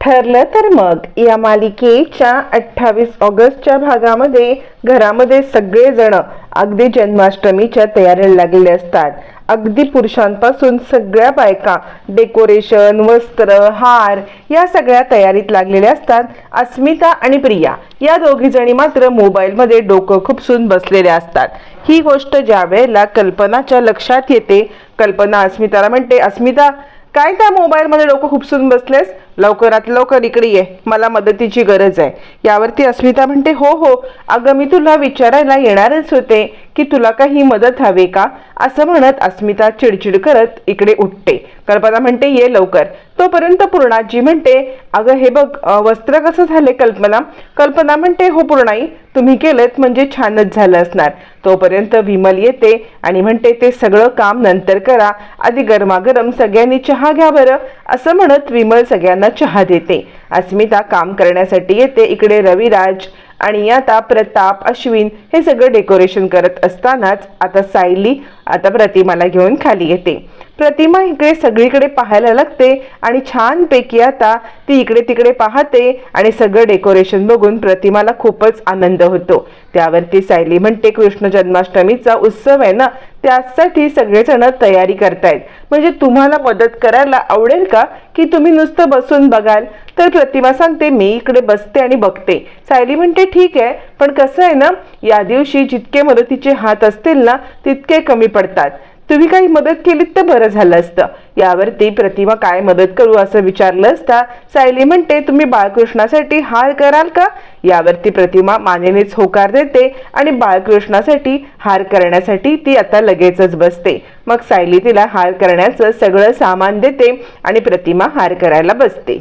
ठरलं तर मग या मालिकेच्या अठ्ठावीस ऑगस्टच्या भागामध्ये घरामध्ये सगळेजण अगदी जन्माष्टमीच्या तयारीला लागलेले असतात. अगदी पुरुषांपासून सगळ्या बायका डेकोरेशन वस्त्र हार या सगळ्या तयारीत लागलेल्या असतात. अस्मिता आणि प्रिया या दोघीजणी मात्र मोबाईलमध्ये डोकं खुपसून बसलेल्या असतात. ही गोष्ट ज्या वेळेला कल्पनाच्या लक्षात येते कल्पना अस्मिताला म्हणते अस्मिता काय त्या मोबाईलमध्ये डोकं खुपसून बसलेस? लवकरात लवकर इकडे ये. मला मदतीची गरज आहे. यावरती अस्मिता म्हणते हो हो. अगं मी तुला विचारायला येणारच होते की तुला काही मदत हवे का? असं म्हणत अस्मिता चिडचिड करत इकडे उठते. कल्पना म्हणते ये लवकर. तोपर्यंत पूर्णाजी म्हणते अगं हे बघ वस्त्र कसं झाले कल्पना? कल्पना म्हणते हो पूर्णाई तुम्ही केलं म्हणजे छानच झालं असणार. तोपर्यंत विमल येते आणि म्हणते ते सगळं काम नंतर करा. आधी गरमागरम सगळ्यांनी चहा घ्या बरं. असं म्हणत विमल सगळ्यांना चहा देते. अस्मिता काम करण्यासाठी येते. इकडे रविराज आणि आता प्रताप अश्विन हे सगळं डेकोरेशन करत असतानाच आता सायली आता प्रतिमाला घेऊन खाली येते. प्रतिमा इकडे सगळीकडे पाहायला लागते आणि छानपैकी आता ती इकडे तिकडे पाहते आणि सगळं डेकोरेशन बघून प्रतिमाला खूपच आनंद होतो. त्यावरती सायली म्हणते कृष्ण जन्माष्टमीचा उत्सव आहे ना त्यासाठी सगळेजण तयारी करतायत. म्हणजे तुम्हाला मदत करायला आवडेल का? की तुम्ही नुसतं बसून बघाल? तर प्रतिमा सांगते मी इकडे बसते आणि बघते. सायली म्हणते ठीक आहे. पण कसं आहे ना या दिवशी जितके मदतीचे हात असतील ना तितके कमी पडतात. तुम्ही काही मदत केलीत तर बरं झालं असतं. यावरती प्रतिमा काय मदत करू असं विचारलं असता सायली म्हणते तुम्ही बाळकृष्णासाठी हार कराल का? यावरती प्रतिमा मानेनेच होकार देते आणि बाळकृष्णासाठी हार करण्यासाठी ती आता लगेचच बसते. मग सायली तिला हार करण्याचं सगळं सामान देते आणि प्रतिमा हार करायला बसते.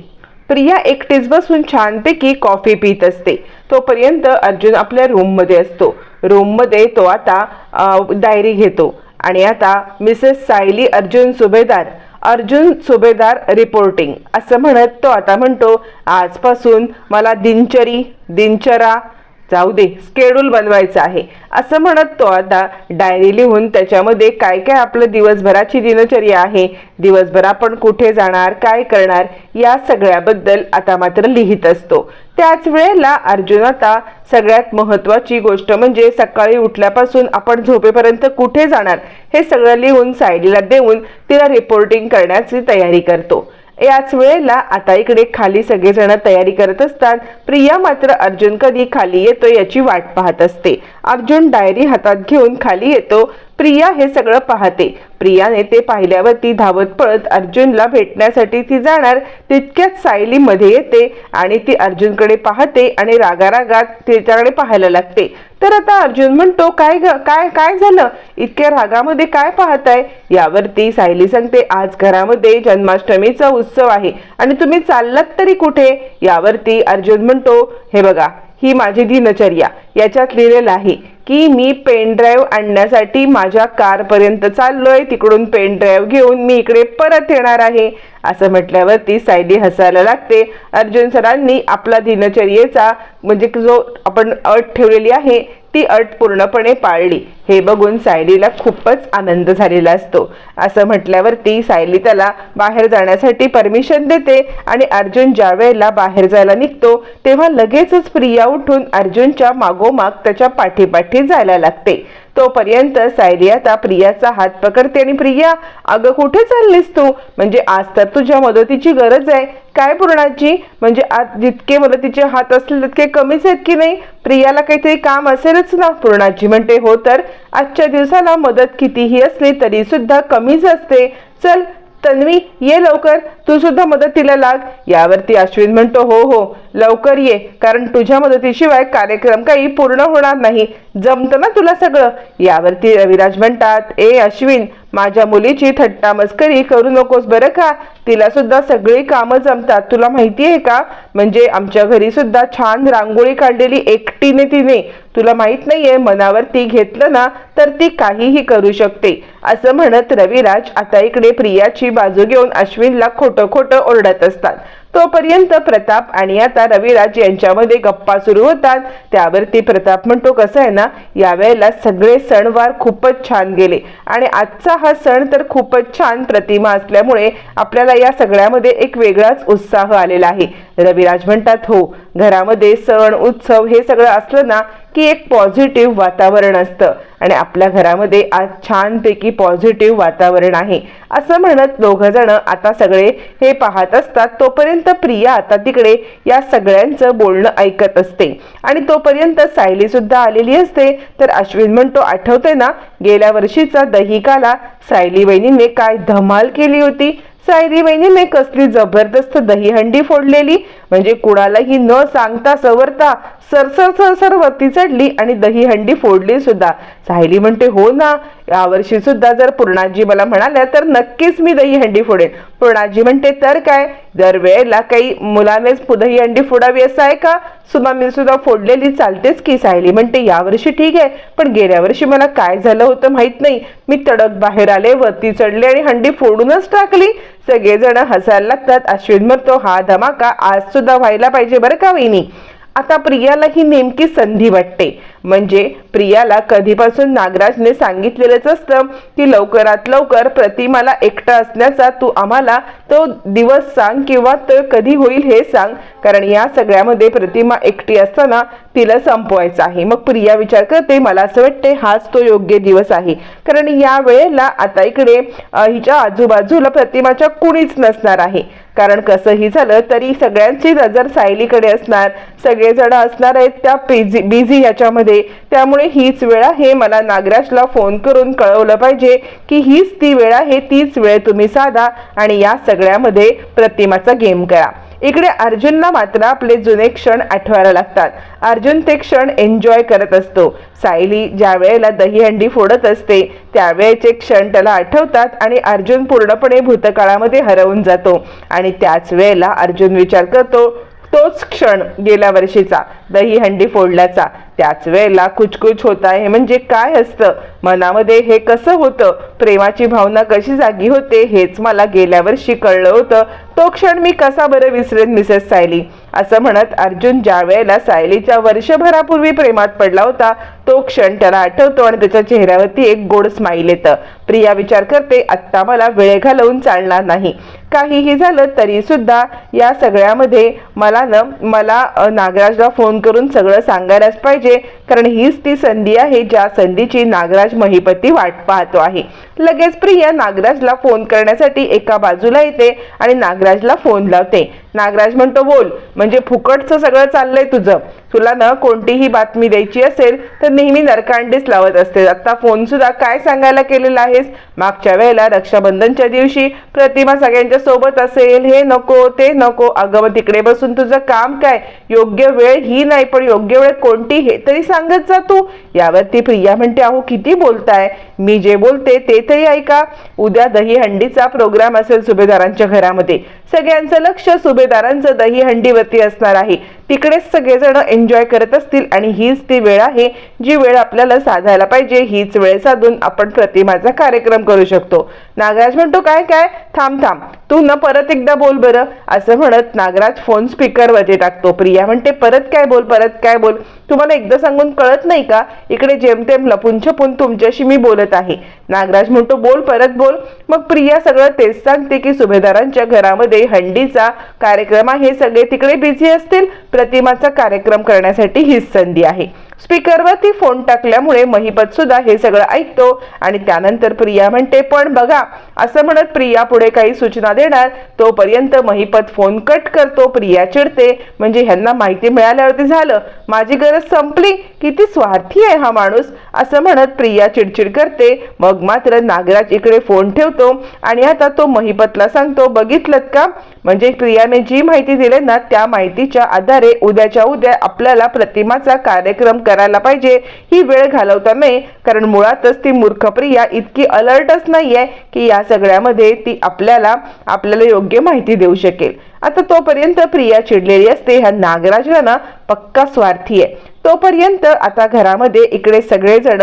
प्रिया एकटीच बसून छानपैकी कॉफी पित असते. तोपर्यंत अर्जुन आपल्या रूममध्ये असतो. रूममध्ये तो आता डायरी घेतो. आणि आता मिसेस सायली अर्जुन सुभेदार अर्जुन सुभेदार रिपोर्टिंग असं म्हणत तो आता म्हणतो आजपासून मला दिनचरी दिनचरा जाऊ दे स्केड्यूल बनवायचं आहे. असं म्हणत तो आता डायरी लिहून त्याच्यामध्ये काय काय आपलं दिवसभराची दिनचर्या आहे दिवसभर आपण कुठे जाणार काय करणार या सगळ्याबद्दल आता मात्र लिहित असतो. त्याच वेळेला अर्जुन आता सगळ्यात महत्वाची गोष्ट म्हणजे सकाळी उठल्यापासून आपण झोपेपर्यंत कुठे जाणार हे सगळं लिहून सायलीला देऊन तिला रिपोर्टिंग करण्याची तयारी करतो. याच वेळेला आता इकडे खाली सगळेजण तयारी करत असतात. प्रिया मात्र अर्जुन कधी खाली येतो याची वाट पाहत असते. अर्जुन डायरी हातात घेऊन खाली येतो. प्रिया हे सगळं पाहते. प्रियाने ते पाहिल्यावरती धावत पळत अर्जुनला भेटण्यासाठी ती जाणार तितक्यात सायली मध्ये येते आणि ती अर्जुनकडे पाहते आणि रागारागात तिच्याकडे पाहायला लागते. तर आता अर्जुन म्हणतो काय ग काय काय झालं? इतक्या रागामध्ये काय पाहताय? यावरती सायली सांगते आज घरामध्ये जन्माष्टमीचा उत्सव आहे आणि तुम्ही चाललात तरी कुठे? यावरती अर्जुन म्हणतो हे बघा ही माझी दिनचर्या. याच्यात लिहिलेलं आहे की मी पेन ड्राईव्ह आणण्यासाठी माझ्या कारपर्यंत चाललोय तिकडून पेन ड्राईव्ह घेऊन मी इकडे परत येणार आहे. असं म्हटल्यावरती सायली हसायला लागते. अर्जुन सरांनी आपला दिनचर्येचा म्हणजे जो आपण अट ठेवलेली आहे ती अट पूर्णपणे पाळली. हे बघून सायलीला खूपच आनंद झालेला असतो. असं म्हटल्यावरती सायली त्याला बाहेर जाण्यासाठी परमिशन देते आणि अर्जुन ज्या वेळेला बाहेर जायला निघतो तेव्हा लगेचच प्रिया उठून अर्जुनच्या मागोमाग त्याच्या पाठीपाठी जायला लागते. तोपर्यंत सायली आता प्रियाचा हात पकडते आणि प्रिया अगं कुठे चाललीस तू? म्हणजे आज तर तुझ्या मदतीची गरज आहे. काय पूर्णाची म्हणजे आज जितके मदतीचे हात असले तितके कमीच आहेत की नाही? प्रियाला काहीतरी काम असेलच ना? पूर्णाची म्हणते हो तर? आजच्या दिवसाला मदत कितीही असली तरी सुद्धा कमीच असते. चल तन्वी ये लवकर. तू सुद्धा मदतीला लाग. यावरती अश्विन म्हणतो हो हो लवकर ये. कारण तुझ्या मदतीशिवाय कार्यक्रम काही पूर्ण होणार नाही. जमतं ना तुला सगळं? यावरती रविराज म्हणतात ए अश्विन माझ्या मुलीची थट्टा मस्करी करू नकोस बरं का? तिला सुद्धा सगळी कामं जमतात. तुला माहिती आहे का? म्हणजे आमच्या घरी सुद्धा छान रांगोळी काढलेली एकटीने तिने. तुला माहीत नाहीये मनावर ती घेतलं ना तर ती काहीही करू शकते. असं म्हणत रविराज आता इकडे प्रियाची बाजू घेऊन अश्विनला खोटं खोटं ओरडत असतात. तोपर्यंत प्रताप आणि आता रविराज यांच्यामध्ये गप्पा सुरू होतात. त्यावरती प्रताप म्हणतो कसं आहे ना यावेळेला सगळे सणवार खूपच छान गेले. आणि आजचा हा सण तर खूपच छान प्रतिमा असल्यामुळे आपल्याला या सगळ्यामध्ये एक वेगळाच उत्साह आलेला आहे. रविराज म्हणतात हो घरामध्ये सण उत्सव हे सगळं असलं ना की एक पॉझिटिव्ह वातावरण असतं. आणि आपल्या घरामध्ये आज छानपैकी पॉझिटिव्ह वातावरण आहे. असं म्हणत दोघं जण आता सगळे हे पाहत असतात. तोपर्यंत प्रिया आता तिकडे या सगळ्यांचं बोलणं ऐकत असते. आणि तोपर्यंत सायली सुद्धा आलेली असते. तर अश्विन म्हणतो आठवते ना गेल्या वर्षीचा दहिकाला सायली वहिनीने काय धमाल केली होती? सायरी बहिणीने कसली जबरदस्त दहीहंडी फोडलेली. म्हणजे कुणालाही न सांगता सवरता सरसर सरसर वरती चढली आणि दहीहंडी फोडली सुद्धा. सायली म्हणते हो ना यावर्षी सुद्धा जर पूर्णाजी मला म्हणाल्या तर नक्कीच मी दहीहंडी फोडेन. पूर्णाजी म्हणते तर काय? दरवेळेला काही मुलानेच दहीहंडी फोडावी असं आहे का? सुनामी सुद्धा फोडलेली चालतेच की सायली. म्हणते यावर्षी ठीक आहे पण गेल्या वर्षी मला काय झालं होतं माहीत नाही. मी तडक बाहेर आले वरती चढले आणि हंडी फोडूनच टाकली. सगळेजण हसायला लागतात. अश्विन म्हणतो हा धमाका आज सुद्धा व्हायला पाहिजे बरं का वहिनी? आता प्रियाला ही नेमकी संधी वाटते. म्हणजे प्रियाला कधीपासून नागराजने सांगितलेलंच असतं की लवकरात लवकर प्रतिमाला एकटा असण्याचा तू आम्हाला तो दिवस सांग किंवा तो कधी होईल हे सांग. कारण या सगळ्यामध्ये प्रतिमा एकटी असताना तिला संपवायचं आहे. मग प्रिया विचार करते मला असं वाटते हाच तो योग्य दिवस आहे. कारण या वेळेला आता इकडे हिच्या आजूबाजूला प्रतिमाच्या कुणीच नसणार आहे. कारण कसंही झालं तरी सगळ्यांची नजर सायलीकडे असणार. सगळेजण असणार आहेत त्या बिझी बिझी याच्यामध्ये त्यामुळे हीच वेळ आहे. मला नागराजला फोन करून कळवलं पाहिजे की हीच ती वेळ आहे तीच वेळ तुम्ही साधा आणि या सगळ्यामध्ये प्रतिमाचा गेम करा. इकडे अर्जुनला मात्र आपले जुने क्षण आठवायला लागतात. अर्जुन ते क्षण एन्जॉय करत असतो. सायली ज्या वेळेला दहीहंडी फोडत असते त्यावेळेचे क्षण त्याला आठवतात आणि अर्जुन पूर्णपणे भूतकाळामध्ये हरवून जातो. आणि त्याच वेळेला अर्जुन विचार करतो तोच क्षण गेल्या वर्षीचा दहीहंडी फोडल्याचा. त्याच वेळेला कुचकुच होत आहे म्हणजे काय असतं? मनामध्ये हे कसं होतं? प्रेमाची भावना कशी जागी होते? हेच मला गेल्या वर्षी कळलं होतं. तो क्षण मी कसा बरं विसरेन मिसेस सायली? असं म्हणत अर्जुन ज्या वेळेला सायलीच्या वर्षभरापूर्वी प्रेमात पडला होता तो क्षण त्याला आठवतो आणि त्याच्या चेहऱ्यावरती एक गोड स्माईल येतं. प्रिया विचार करते आत्ता मला वेळ घालवून चालणार नाही. काहीही झालं तरी सुद्धा या सगळ्यामध्ये मला न मला नागराजला फोन करून सगळं सांगायलाच पाहिजे. कारण हीच ती संधी आहे ज्या संधीची नागराज महिपती वाट पाहतो आहे. लगेच प्रिया नागराजला फोन करण्यासाठी एका बाजूला येते आणि नागराजला फोन लावते. नागराज म्हणतो बोल म्हणजे फुकटचं सगळं चाललंय तुझं. तुला ना कोणतीही बातमी द्यायची असेल तर नेहमी नरकांडीच लावत असते. आत्ता फोन सुद्धा काय सांगायला केलेला आहेस? मागच्या वेळेला रक्षाबंधनच्या दिवशी प्रतिमा सगळ्यांच्या सोबत असेल. हे नको ते नको. अगं तिकडे बसून तुझं काम काय? योग्य वेळ ही नाही पण योग्य वेळ कोणती हे तरी सांगत जा तू. यावरती प्रिया म्हणते अहो किती बोलताय? मी जे बोलते ते तरी ऐका. उद्या दही हंडीचा प्रोग्राम असेल सुभेदारांच्या घरामध्ये. सगळ्यांचं लक्ष सुभेदारांचं दही हंडीवरती असणार आहे. तिकडेच सगळेजण एन्जॉय करत असतील आणि हीच ती वेळ आहे जी वेळ आपल्याला साधायला पाहिजे हीच वेळ साधून आपण प्रतिमाचा कार्यक्रम करू शकतो. नागराज म्हणतो काय काय? थांब थांब. तू न परत एकदा बोल बरं. असं म्हणत नागराज फोन स्पीकरवरती टाकतो. प्रिया म्हणते परत काय बोल परत काय बोल? तुम्हाला एकदा सांगून कळत नाही का? इकडे जेमतेम लपून छपून तुमच्याशी मी बोलत आहे. नागराज म्हणतो बोल परत बोल. मग प्रिया सगळं तेच सांगते की सुभेदारांच्या घरामध्ये हंडीचा कार्यक्रम आहे. सगळे तिकडे बिझी असतील. प्रतिमाचा कार्यक्रम करण्यासाठी हीच संधी आहे. स्पीकरवर ती फोन टाकल्यामुळे महिपत सुद्धा हे सगळं ऐकतो आणि त्यानंतर प्रिया म्हणते पण बघा असं म्हणत प्रिया पुढे काही सूचना देणार तोपर्यंत महिपत फोन कट करतो प्रिया चिडते. म्हणजे ह्यांना माहिती मिळाल्यावरती झालं माझी गरज संपली किती स्वार्थी आहे हा माणूस असं म्हणत प्रिया चिडचिड करते. मग मात्र नागराज इकडे फोन ठेवतो आणि आता तो महिपतला सांगतो बघितलं का? म्हणजे प्रियाने जी माहिती दिली ना त्या माहितीच्या आधारे उद्याच्या उद्या आपल्याला प्रतिमाचा कार्यक्रम करायला पाहिजे. ही वेळ घालवता नाही कारण मुळातच ती मूर्ख प्रिया इतकी अलर्टच नाहीये की या सगळ्यामध्ये ती आपल्याला आपल्याला योग्य माहिती देऊ शकेल. आता तोपर्यंत प्रिया चिडलेली असते ह्या नागराजला ना पक्का स्वार्थी आहे. तोपर्यंत आता घरामध्ये इकडे सगळेजण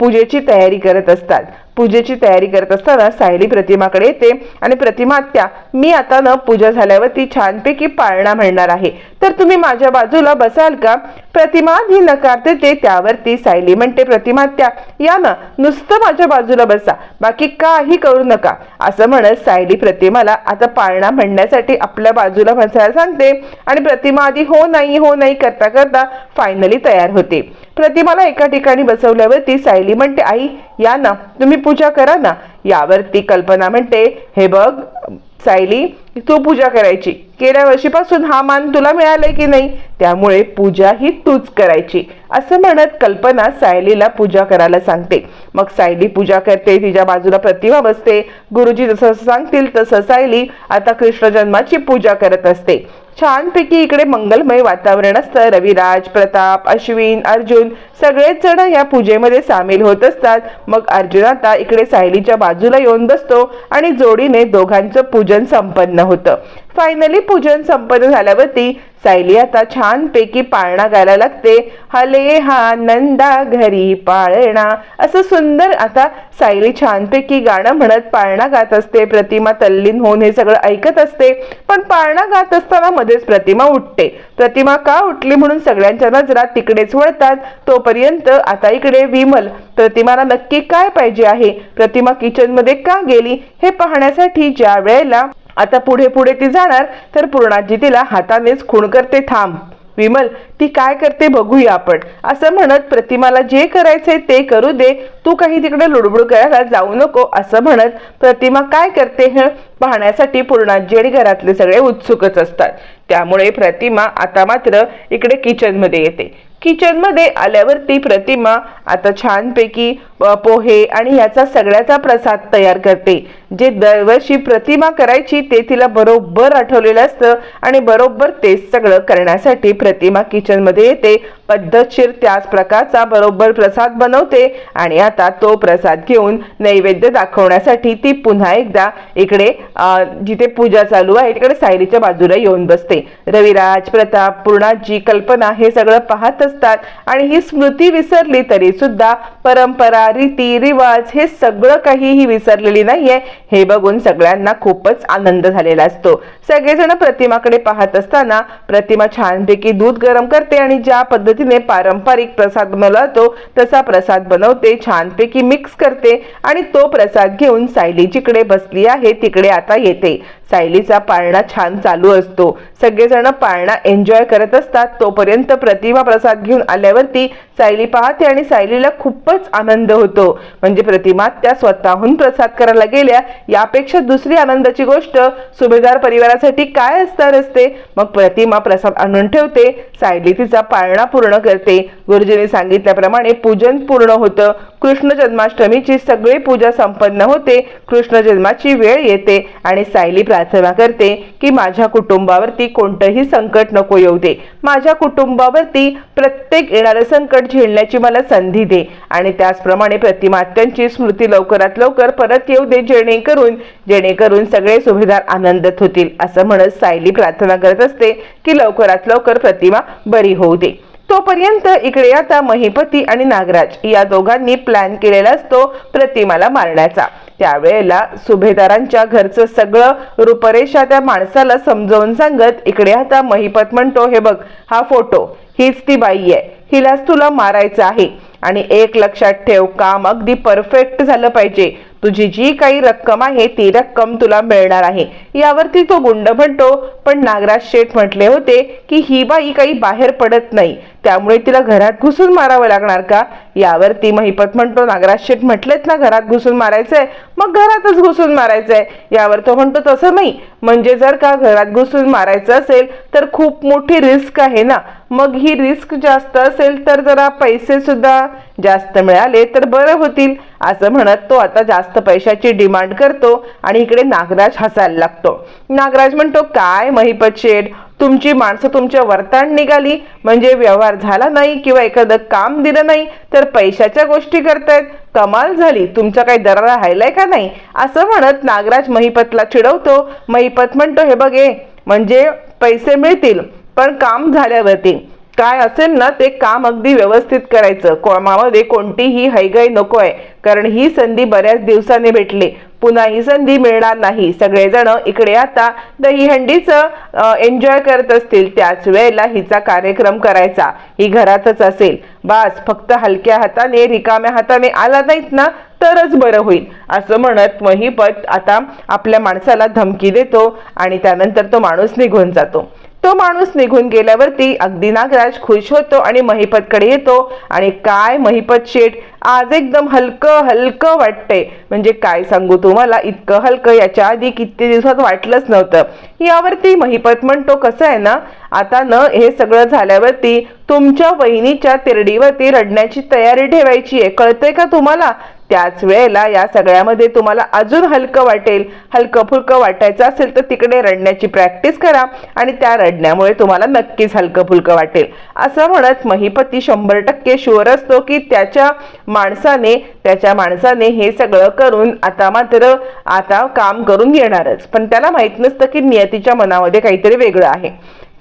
पूजेची तयारी करत असतात. पूजेची तयारी करत असताना सायली प्रतिमाकडे येते आणि प्रतिमा आत्या मी आता न पूजा झाल्यावरती छानपैकी पाळणा म्हणणार आहे. तर तुम्ही माझ्या बाजूला बसाल का? प्रतिमा ही नकार देते त्यावरती सायली म्हणते प्रतिमा आत्या या ना नुसतं माझ्या बाजूला बसा. बाकी काही करू नका. असं म्हणत सायली प्रतिमाला आता पाळणा म्हणण्यासाठी आपल्या बाजूला बसायला सांगते आणि प्रतिमा आधी हो नाही हो नाही करता करता फायनली तयार होते. प्रतिमाला एका ठिकाणी बसवल्यावरती सायली म्हणते आई या ना तुम्ही पूजा करा ना. यावर ती कल्पना म्हणते हे बघ सायली तू पूजा करायची. गेल्या वर्षीपासून हा मान तुला मिळालाय की नाही? त्यामुळे पूजा ही तूच करायची. असं म्हणत कल्पना सायलीला पूजा करायला सांगते. मग सायली पूजा करते तिच्या बाजूला प्रतिमा बसते. गुरुजी जसं सांगतील तसं सायली आता कृष्ण जन्माची पूजा करत असते. छानपैकी इकडे मंगलमय वातावरण असतं. रविराज प्रताप अश्विन अर्जुन सगळेच जण या पूजेमध्ये सामील होत असतात. मग अर्जुन आता इकडे सायलीच्या बाजूला येऊन बसतो आणि जोडीने दोघांचं पूजन संपन्न होतं. फायनली पूजन संपन्न झाल्यावरती सायली आता छानपैकी पाळणा गायला लागते. हले हा नंदा घरी पाळणा. असं सुंदर आता सायली छानपैकी गाणं म्हणत पाळणा गात असते. प्रतिमा तल्लीन होऊन हे सगळं ऐकत असते. पण पाळणा गात असताना मध्येच प्रतिमा उठते. प्रतिमा का उठली म्हणून सगळ्यांच्या नजरा तिकडेच वळतात. तोपर्यंत आता इकडे विमल प्रतिमाला नक्की काय पाहिजे आहे? प्रतिमा किचनमध्ये का गेली? हे पाहण्यासाठी ज्या वेळेला आता पुढे पुढे ती जाणार तर पूर्णाजी तिला हातानेच खूण करते थांब विमल ती काय करते बघूया आपण. असं म्हणत प्रतिमाला जे करायचंय ते करू दे. तू काही तिकडे लुडबुड करायला जाऊ नको असं म्हणत प्रतिमा काय करते हे पाहण्यासाठी पूर्णाजी आणि घरातले सगळे उत्सुकच असतात. त्यामुळे प्रतिमा आता मात्र इकडे किचनमध्ये येते. किचनमध्ये आल्यावरती प्रतिमा आता छानपैकी पोहे आणि याचा सगळ्याचा प्रसाद तयार करते. जे दरवर्षी प्रतिमा करायची ते तिला बरोबर आठवलेलं असतं आणि बरोबर तेच सगळं करण्यासाठी प्रतिमा किचनमध्ये येते. पद्धतशीर त्याच प्रकारचा बरोबर प्रसाद बनवते आणि आता तो प्रसाद घेऊन नैवेद्य दाखवण्यासाठी ती पुन्हा एकदा इकडे जिथे पूजा चालू आहे तिकडे सायलीच्या बाजूला येऊन बसते. रविराज प्रताप पूर्णाजी कल्पना हे सगळं पाहत असतात आणि ही स्मृती विसरली तरी सुद्धा परंपरा रीती रिवाज हे सगळं काही ही विसरलेली नाहीये. हे बघून सगळ्यांना खूपच आनंद झालेला असतो. सगळेजण प्रतिमाकडे पाहत असताना प्रतिमा छानपैकी दूध गरम करते आणि ज्या पद्धतीने पारंपरिक प्रसाद बनवतो तसा प्रसाद बनवते छानपैकी मिक्स करते आणि तो प्रसाद घेऊन सायली जिकडे बसली आहे तिकडे आता येते. सायलीचा पाळणा छान चालू असतो. सगळेजण पाळणा एन्जॉय करत असतात. तोपर्यंत प्रतिमा प्रसाद घेऊन आल्यावरती सायली पाहते आणि सायलीला खूपच आनंद होतो. म्हणजे प्रतिमा त्या स्वतःहून प्रसाद करायला गेल्या. यापेक्षा दुसरी आनंदाची गोष्ट सुभेदार परिवारासाठी काय असणार असते? मग प्रतिमा प्रसाद आणून ठेवते. सायली तिचा पाळणा पूर्ण करते. गुरुजींनी सांगितल्याप्रमाणे पूजन पूर्ण होतं. कृष्ण जन्माष्टमीची सगळी पूजा संपन्न होते. कृष्ण जन्माची वेळ येते आणि सायली प्रार्थना करते की माझ्या कुटुंबावरती कोणतंही संकट नको येऊ दे. माझ्या कुटुंबावरती प्रत्येक येणारं संकट झेलण्याची मला संधी दे. आणि त्याचप्रमाणे प्रतिमात्यांची स्मृती लवकरात लवकर परत येऊ दे जेणेकरून जेणेकरून सगळे सुभेदार आनंदत होतील. असं म्हणत सायली प्रार्थना करत असते की लवकरात लवकर प्रतिमा बरी होऊ दे. तोपर्यंत इकडे आता महिपती आणि नागराज. या दोघांनी प्लॅन केलेला असतो प्रतिमाला मारण्याचा. त्यावेळेला सुभेदारांच्या घरचं सगळं रूपरेषा त्या माणसाला समजावून सांगत इकडे आता महिपत म्हणतो हे बघ हा फोटो. हीच ती बाई आहे. हिलाच तुला मारायचं आहे. आणि एक लक्षात ठेव काम अगदी परफेक्ट झालं पाहिजे. तुझी जी काही रक्कम आहे ती रक्कम तुला मिळणार आहे. यावरती तो गुंड म्हणतो पण नागराज शेठ म्हटले होते की ही बाई काही बाहेर पडत नाही. त्यामुळे तिला घरात घुसून मारावं लागणार का? यावर ती महिपत म्हणतो नागराज शेठ म्हटलेत ना घरात घुसून मारायचंय मग घरातच घुसून मारायचंय. यावर तो म्हणतो तसं नाही. म्हणजे जर का घरात घुसून मारायचं असेल तर खूप मोठी रिस्क आहे ना. मग ही रिस्क जास्त असेल तर जरा पैसे सुद्धा जास्त मिळाले तर बरं होतील. असं म्हणत तो आता जास्त पैशाची डिमांड करतो आणि इकडे नागराज हसायला लागतो. नागराज म्हणतो काय महिपत शेठ? तुमची माणसं तुमच्या वर्तान निघाली. म्हणजे व्यवहार झाला नाही किंवा एखादं काम दिलं नाही तर पैशाच्या गोष्टी करतायत. कमाल झाली. तुमचा काही दरारा राहिलाय का नाही? असं म्हणत नागराज महिपतला चिडवतो. महिपत म्हणतो हे बघे म्हणजे पैसे मिळतील पण काम झाल्यावरती. काय असेल ना ते काम अगदी व्यवस्थित करायचं. कामामध्ये कोणतीही हैगाई नको आहे कारण ही संधी बऱ्याच दिवसांनी भेटली. पुन्हा ही संधी मिळणार नाही. सगळेजण इकडे आता दहीहंडीचं एन्जॉय करत असतील. त्याच वेळेला हिचा कार्यक्रम करायचा. ही घरातच असेल. बास फक्त हलक्या हाताने रिकाम्या हाताने आला नाहीत ना तरच बरं होईल. असं म्हणत महिपत आता आपल्या माणसाला धमकी देतो आणि त्यानंतर तो माणूस निघून जातो. तो माणूस निघून गेल्यावरती अगदी नागराज खुश होतो आणि महिपतकडे येतो. आणि काय महिपत शेठ? आज एकदम हलकं हलकं वाटतंय. म्हणजे काय सांगू तुम्हाला? इतकं हलकं याच्या आधी किती दिवसात वाटलंच नव्हतं. यावरती महिपत म्हणतो कसं आहे ना? आता न हे सगळं झाल्यावरती तुमच्या वहिनीच्या तिरडीवरती रडण्याची तयारी ठेवायची आहे. कळतंय का तुम्हाला? त्याच वेळेला या सगळ्यामध्ये तुम्हाला अजून हलकं वाटेल. हलकं फुलकं वाटायचं असेल तर तिकडे रडण्याची प्रॅक्टिस करा आणि त्या रडण्यामुळे तुम्हाला नक्कीच हलकं फुलकं वाटेल. असं म्हणत महिपती शंभर टक्के शुअर असतो की त्याच्या माणसाने त्याच्या माणसाने हे सगळं करून आता मात्र आता काम करून येणारच पण त्याला माहीत नसतं की नियतीच्या मनामध्ये काहीतरी वेगळं आहे.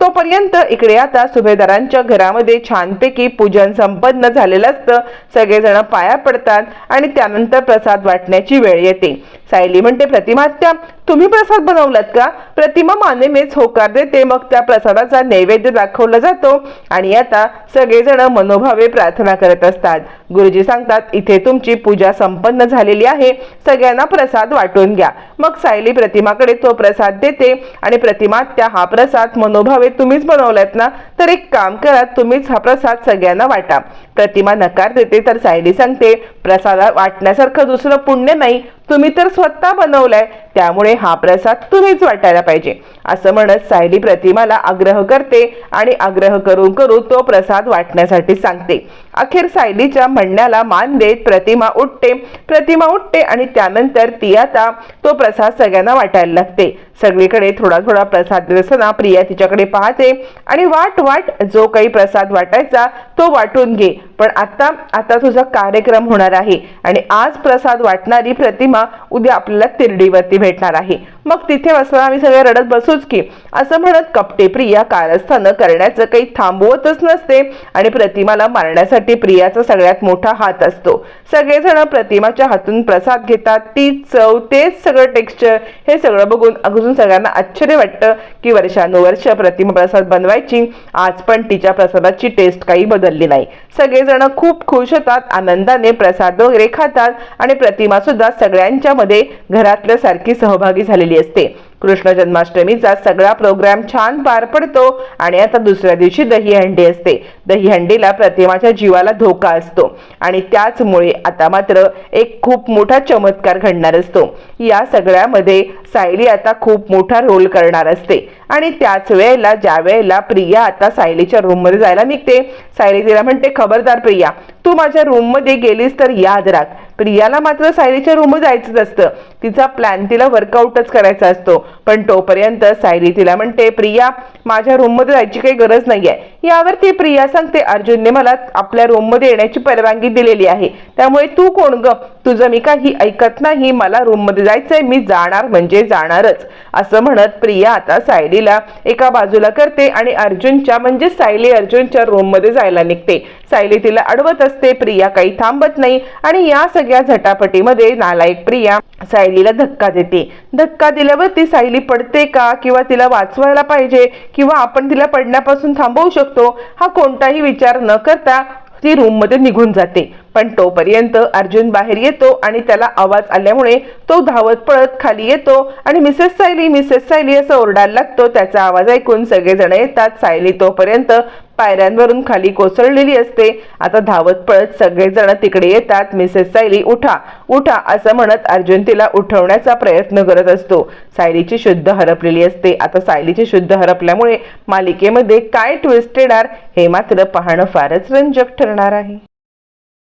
तोपर्यंत इकडे आता सुभेदारांच्या घरामध्ये छानपैकी पूजन संपन्न झालेलं असतं. सगळेजण पाया पडतात आणि त्यानंतर प्रसाद वाटण्याची वेळ येते. सायली म्हणते प्रतिमात्या तुम्ही प्रसाद बनवलात का? प्रतिमा मानेमेच होकार देते. मग त्या प्रसादाचा नैवेद्य दाखवला जातो आणि आता सगळेजण मनोभावे प्रार्थना करत असतात. गुरुजी सांगतात इथे तुमची पूजा संपन्न झालेली आहे. सगळ्यांना प्रसाद वाटून घ्या. मग सायली प्रतिमाकडे तो प्रसाद देते आणि प्रतिमात्या हा प्रसाद मनोभावे तुम्हीच बनवलात ना? तर एक काम करा तुम्हीच हा प्रसाद सगळ्यांना वाटा. प्रतिमा नकार देते तर सायली सांगते प्रसाद वाटण्यासारखं दुसरं पुण्य नाही. तुम्ही तर स्वतः बनवलाय त्यामुळे हा प्रसाद तुम्हीच वाटायला पाहिजे. असं म्हणत सायली प्रतिमाला आग्रह करते आणि आग्रह करून करून तो प्रसाद वाटण्यासाठी सांगते. अखेर सायलीच्या म्हणण्याला मान देत प्रतिमा उठते. प्रतिमा उठते आणि त्यानंतर ती आता तो प्रसाद सगळ्यांना वाटायला लागते. सगळीकडे थोडा थोडा प्रसाद देत असताना प्रिया तिच्याकडे पाहते आणि वाट वाट जो काही प्रसाद वाटायचा तो वाटून घे. पण आता आता तुझा कार्यक्रम होणार आहे आणि आज प्रसाद वाटणारी प्रतिमा उद्या आपल्याला तिरडीवरती भेटणार आहे. मग तिथे असताना आम्ही सगळे रडत बसूच की. असं म्हणत कपटे प्रिया कारस्थानं करण्याचं काही थांबवतच नसते आणि प्रतिमाला मारण्यासाठी प्रियाचा सगळ्यात मोठा हात असतो. सगळेजण प्रतिमाच्या हातून प्रसाद घेतात. ती चव तेच सगळं टेक्स्चर हे सगळं बघून अजून सगळ्यांना आश्चर्य वाटतं की वर्षानुवर्ष प्रतिमा प्रसाद बनवायची. आज पण तिच्या प्रसादाची टेस्ट काही बदलली नाही. सगळेजण खूप खुश होतात आनंदाने प्रसाद वगैरे खातात आणि प्रतिमा सुद्धा सगळ्यांच्या मध्ये घरातल्या सारखी सहभागी झालेली असते. कृष्ण जन्माष्टमीचा सगळा प्रोग्राम छान पार पडतो आणि आता दुसऱ्या दिवशी दहीहंडी असते. दहीहंडीला प्रतिमाच्या जीवाला धोका असतो आणि त्याचमुळे आता मात्र एक खूप मोठा चमत्कार घडणार असतो. या सगळ्यामध्ये सायली आता खूप मोठा रोल करणार असते आणि त्याच वेळेला ज्या वेळेला प्रिया आता सायलीच्या रूममध्ये जायला निघते सायली तिला म्हणते खबरदार प्रिया तू माझ्या रूममध्ये गेलीस तर याद राख. प्रियाला मात्र सायलीच्या रूममध्ये जायचंच असतं. तिचा प्लॅन तिला वर्कआउटच करायचा असतो. पण तोपर्यंत सायली तिला म्हणते प्रिया माझ्या रूममध्ये जायची काही गरज नाहीये. यावरती प्रिया सांगते अर्जुनने मला आपल्या रूममध्ये येण्याची परवानगी दिलेली आहे. त्यामुळे तू कोण ग? तुझं मी काही ऐकत नाही. मला रूममध्ये जायचंय. मी जाणार म्हणजे जाणारच. असं म्हणत प्रिया आता सायलीला एका बाजूला करते आणि अर्जुनच्या म्हणजे सायली अर्जुनच्या रूममध्ये जायला निघते. सायली तिला अडवत असते. प्रिया काही थांबत नाही आणि या सगळ्या झटापटीमध्ये नालायक प्रिया सायलीला धक्का देते. धक्का दिल्यावर ती सायली पडते का किंवा तिला वाचवायला पाहिजे किंवा आपण तिला पडण्यापासून थांबवू शकतो हा कोणताही विचार न करता ती रूममध्ये निघून जाते. पण तोपर्यंत अर्जुन बाहेर येतो आणि त्याला आवाज आल्यामुळे तो धावत पळत खाली येतो आणि मिसेस सायली मिसेस सायली असं ओरडायला लागतो. त्याचा आवाज ऐकून सगळेजण येतात. सायली तोपर्यंत पायऱ्यांवरून खाली कोसळलेली असते. आता धावत पळत सगळेजण तिकडे येतात. मिसेस सायली उठा उठा असं म्हणत अर्जुन तिला उठवण्याचा प्रयत्न करत असतो. सायलीची शुद्ध हरपलेली असते. आता सायलीची शुद्ध हरपल्यामुळे मालिकेमध्ये काय ट्विस्ट येणार हे मात्र पाहणं फारच रंजक ठरणार आहे.